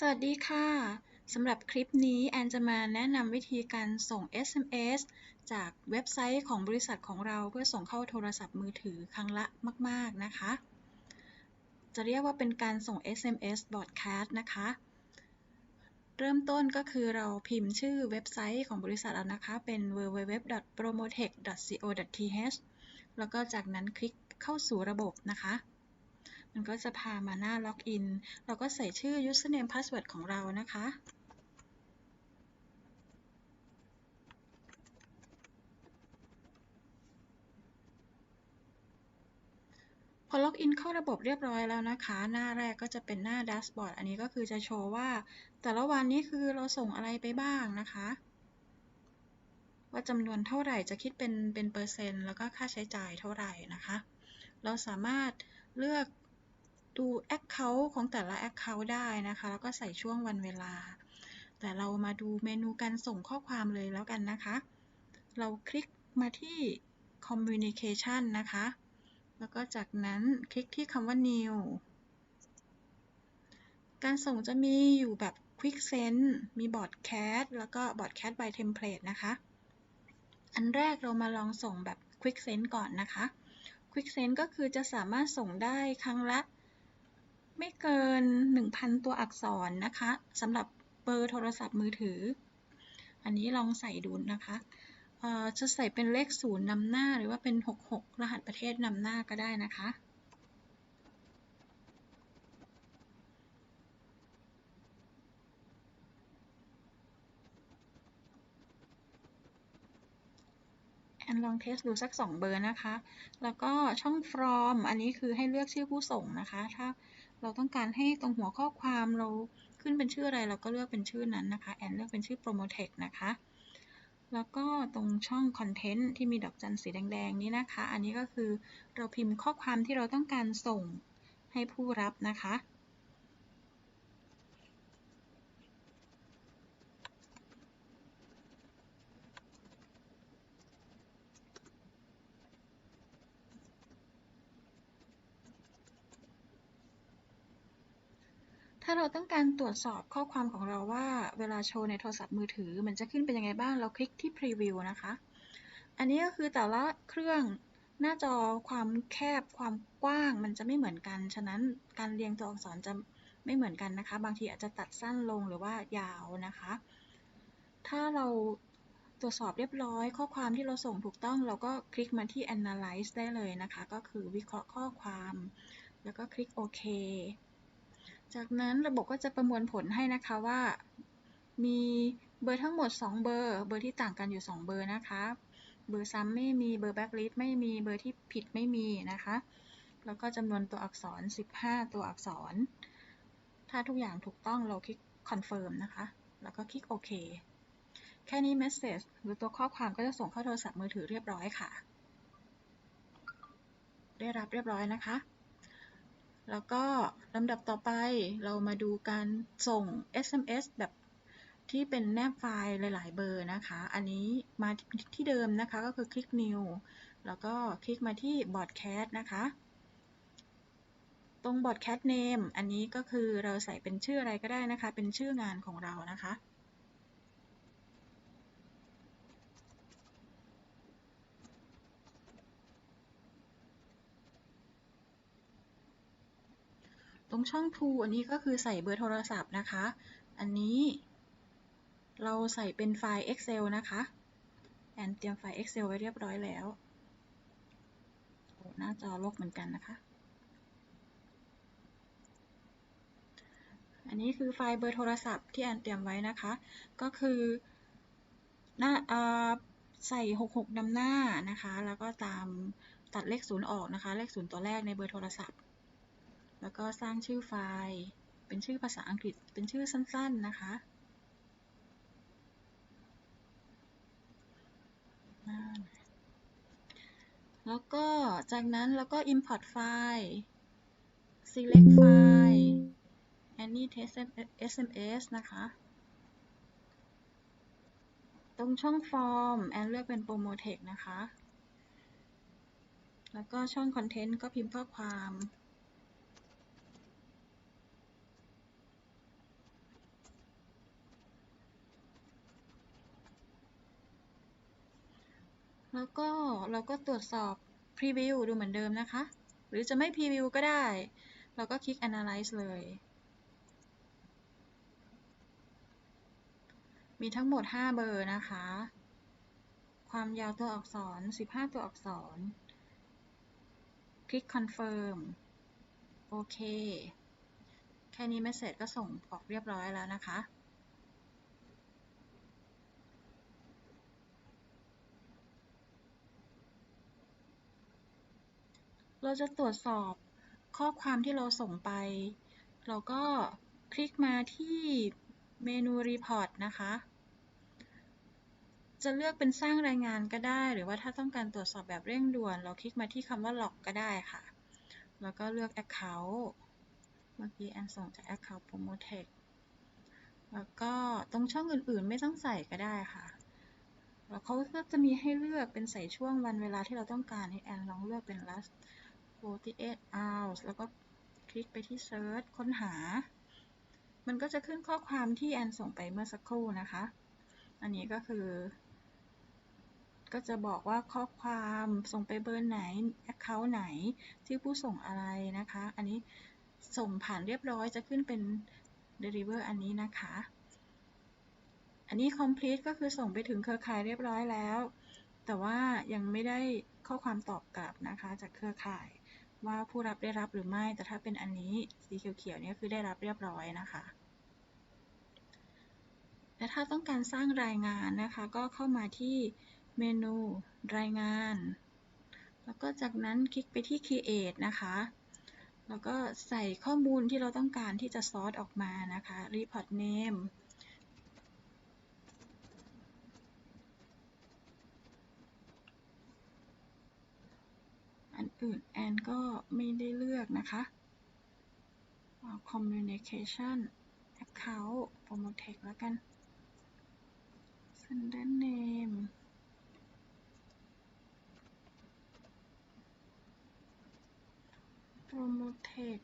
สวัสดีค่ะ สำหรับคลิปนี้แอนจะมาแนะนำวิธีการส่ง SMS จากเว็บไซต์ของบริษัทของเราเพื่อส่งเข้าโทรศัพท์มือถือครั้งละมาก ๆ นะคะ จะเรียกว่าเป็นการส่ง SMS broadcast นะคะ เริ่มต้นก็คือเราพิมพ์ชื่อเว็บไซต์ของบริษัทเรานะคะ เป็น www.promotech.co.th แล้วก็จากนั้นคลิกเข้าสู่ระบบนะคะ มันก็จะพามาหน้าล็อกอิน เราก็ใส่ชื่อ username password ของเรานะคะ พอล็อกอินเข้าระบบเรียบร้อยแล้วนะคะ หน้าแรกก็จะเป็นหน้าแดชบอร์ด อันนี้ก็คือจะโชว์ว่า แต่ละวันนี้คือเราส่งอะไรไปบ้างนะคะว่าจำนวนเท่าไหร่จะคิดเป็นเป็นเปอร์เซ็นต์ แล้วก็ค่าใช้จ่ายเท่าไหร่นะคะ เราสามารถเลือก ดู Account ของแต่ละ Account ได้นะคะ แล้วก็ใส่ช่วงวันเวลา แต่เรามาดูเมนูการส่งข้อความเลยแล้วกันนะคะ เราคลิกมาที่ Communication นะคะ แล้วก็จากนั้นคลิกที่คำว่า New การส่งจะมีอยู่แบบ Quick Send มี Broadcast แล้วก็ Broadcast by Template นะคะ อันแรกเรามาลองส่งแบบ Quick Send ก่อนนะคะ Quick Send ก็คือจะสามารถส่งได้ครั้งละ ไม่เกิน 1,000 ตัวอักษรนะคะสำหรับเบอร์โทรศัพท์มือถือ อันนี้ลองใส่ดูนะคะจะใส่เป็นเลขศูนย์นำหน้าหรือว่าเป็น 66 รหัสประเทศนำหน้าก็ได้นะคะ แอนลองเทสดูสัก 2 เบอร์นะคะ แล้วก็ช่อง from อันนี้คือให้เลือกชื่อผู้ส่งนะคะ ถ้าเราต้องการให้ตรงหัวข้อความเราขึ้นเป็นชื่ออะไรเราก็เลือกเป็นชื่อนั้นนะคะ แอนเลือกเป็นชื่อ Promotech นะคะ แล้วก็ตรงช่อง Content ที่มีดอกจันสีแดงๆนี้นะคะ อันนี้ก็คือเราพิมพ์ข้อความที่เราต้องการส่งให้ผู้รับนะคะ ถ้าเราต้องการตรวจสอบข้อความของเราว่า เวลาโชว์ในโทรศัพท์มือถือ มันจะขึ้นเป็นยังไงบ้าง เราคลิกที่ Preview นะคะ อันนี้ก็คือแต่ละเครื่องหน้าจอความแคบความกว้างมันจะไม่เหมือนกัน ฉะนั้นการเรียงตัวอักษรจะไม่เหมือนกันนะคะ บางทีอาจจะตัดสั้นลงหรือว่ายาวนะคะ ถ้าเราตรวจสอบเรียบร้อย ข้อความที่เราส่งถูกต้อง เราก็คลิกมาที่ Analyze ได้เลยนะคะ ก็คือวิเคราะห์ข้อความ แล้วก็คลิกโอเค จากนั้นระบบก็จะประมวลผลให้นะคะว่า มีเบอร์ทั้งหมด 2 เบอร์ เบอร์ที่ต่างกันอยู่ 2 เบอร์นะคะ เบอร์ซ้ำไม่มี เบอร์แบ็กลิสไม่มี เบอร์ที่ผิดไม่มีนะคะ แล้วก็จำนวนตัวอักษร 15 ตัวอักษร ถ้าทุกอย่างถูกต้องเราคลิก confirm นะคะ แล้วก็คลิกโอเค แค่นี้ message หรือตัวข้อความก็จะส่งเข้าโทรศัพท์มือถือเรียบร้อยค่ะ ได้รับเรียบร้อยนะคะ แล้วก็ลำดับต่อไปเรามาดูการส่ง SMS แบบที่เป็นแนบไฟล์หลาย ๆ เบอร์นะคะ อันนี้มาที่เดิมนะคะก็คือคลิก New แล้วก็คลิกมาที่ Broadcast นะคะ ตรง Broadcast Name อันนี้ก็คือเราใส่เป็นชื่ออะไรก็ได้นะคะ เป็นชื่องานของเรานะคะ ช่อง to อันนี้ก็คือใส่เบอร์โทรศัพท์นะคะ อันนี้ เราใส่เป็นไฟล์ Excel นะคะแอนเตรียมไฟล์ Excel ไว้เรียบร้อยแล้ว หน้าจอลกเหมือนกันนะคะ อันนี้คือไฟล์เบอร์โทรศัพท์ที่แอนเตรียมไว้นะคะ ก็คือหน้าใส่ 66นำหน้านะคะ แล้วก็ตามตัดเลขศูนย์ออกนะคะ เลขศูนย์ตัวแรกในเบอร์โทรศัพท์ แล้วก็สร้างชื่อไฟล์ เป็นชื่อภาษาอังกฤษ เป็นชื่อสั้นๆนะคะ แล้วก็จากนั้นเราก็ import ไฟล์ select ไฟล์ any test sms นะคะ ตรงช่อง form แอนเลือกเป็น promotech นะคะ แล้วก็ช่อง content ก็พิมพ์ข้อความ แล้วก็เราก็ตรวจสอบ Preview ดูเหมือนเดิมนะคะ หรือจะไม่ Preview ก็ได้ เราก็คลิก Analyze เลย มีทั้งหมด 5 เบอร์นะคะ ความยาวตัวอักษร 15 ตัวอักษร คลิก Confirm โอเค แค่นี้เมสเซจก็ส่งออกเรียบร้อยแล้วนะคะ เราจะตรวจสอบข้อความที่เราส่งไป เราก็คลิกมาที่เมนู Report นะคะ จะเลือกเป็นสร้างรายงานก็ได้ หรือว่าถ้าต้องการตรวจสอบแบบเร่งด่วน เราคลิกมาที่คำว่า Log ก็ได้ค่ะ แล้วก็เลือก Account เมื่อกี้แอนส่งจาก Account Promotech แล้วก็ตรงช่องอื่นๆ ไม่ต้องใส่ก็ได้ค่ะ แล้วเขาก็จะมีให้เลือกเป็นใส่ช่วงวันเวลาที่เราต้องการให้แอนลองเลือกเป็น last 48 hours แล้วก็คลิกไปที่ search ค้นหา มันก็จะขึ้นข้อความที่แอนส่งไปเมื่อสักครู่นะคะ อันนี้ก็คือ ก็จะบอกว่าข้อความส่งไปเบอร์ไหน account ไหน ชื่อผู้ส่งอะไรนะคะ อันนี้ส่งผ่านเรียบร้อยจะขึ้นเป็น deliver อันนี้นะคะ อันนี้ complete ก็คือส่งไปถึงเครือข่ายเรียบร้อยแล้ว แต่ว่ายังไม่ได้ข้อความตอบกลับนะคะจากเครือข่าย ว่าผู้รับได้รับหรือไม่ แต่ถ้าเป็นอันนี้สีเขียวๆนี่คือได้รับเรียบร้อยนะคะ และถ้าต้องการสร้างรายงานนะคะ ก็เข้ามาที่เมนูรายงาน แล้วก็จากนั้นคลิกไปที่ create นะคะ แล้วก็ใส่ข้อมูลที่เราต้องการที่จะซอร์ออกมานะคะ report name อันอื่นแอนก็ไม่ได้เลือกนะคะ communication account promotech แล้วกัน sender name promotech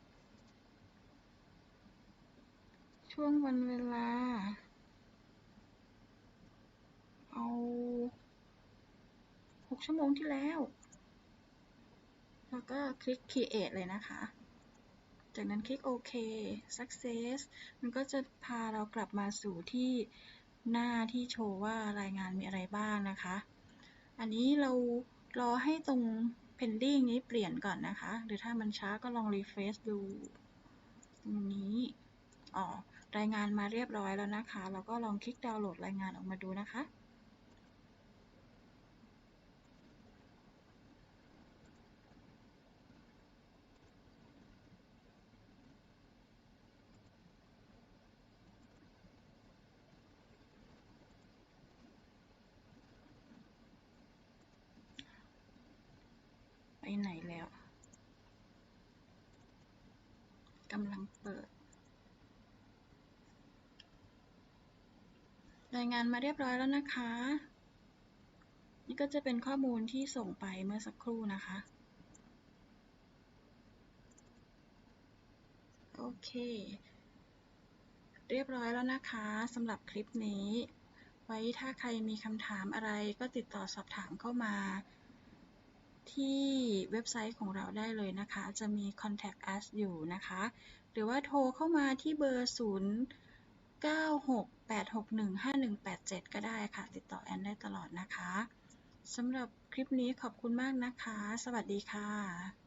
ช่วงวันเวลา เอา 6 ชั่วโมงที่แล้ว แล้วก็คลิก create เลยนะคะ จากนั้นคลิกโอเค success มันก็จะพาเรากลับมาสู่ที่หน้าที่โชว์ว่ารายงานมีอะไรบ้างนะคะ อันนี้เรารอให้ตรง pending นี้เปลี่ยนก่อนนะคะ หรือถ้ามันช้าก็ลอง refresh ดูตรงนี้อ๋อรายงานมาเรียบร้อยแล้วนะคะ เราก็ลองคลิกดาวน์โหลดรายงานออกมาดูนะคะ ไปไหนแล้วกำลังเปิด รายงานมาเรียบร้อยแล้วนะคะ นี่ก็จะเป็นข้อมูลที่ส่งไปเมื่อสักครู่นะคะ โอเค เรียบร้อยแล้วนะคะสำหรับคลิปนี้ ไว้ถ้าใครมีคำถามอะไรก็ติดต่อสอบถามเข้ามา ที่เว็บไซต์ของเราได้เลยนะคะ จะมี contact us อยู่นะคะ หรือว่าโทรเข้ามาที่เบอร์ 0 9 6 8 6 1 5 1 8 7 ก็ได้ค่ะ ติดต่อแอนได้ตลอดนะคะสำหรับคลิปนี้ขอบคุณมากนะคะ สวัสดีค่ะ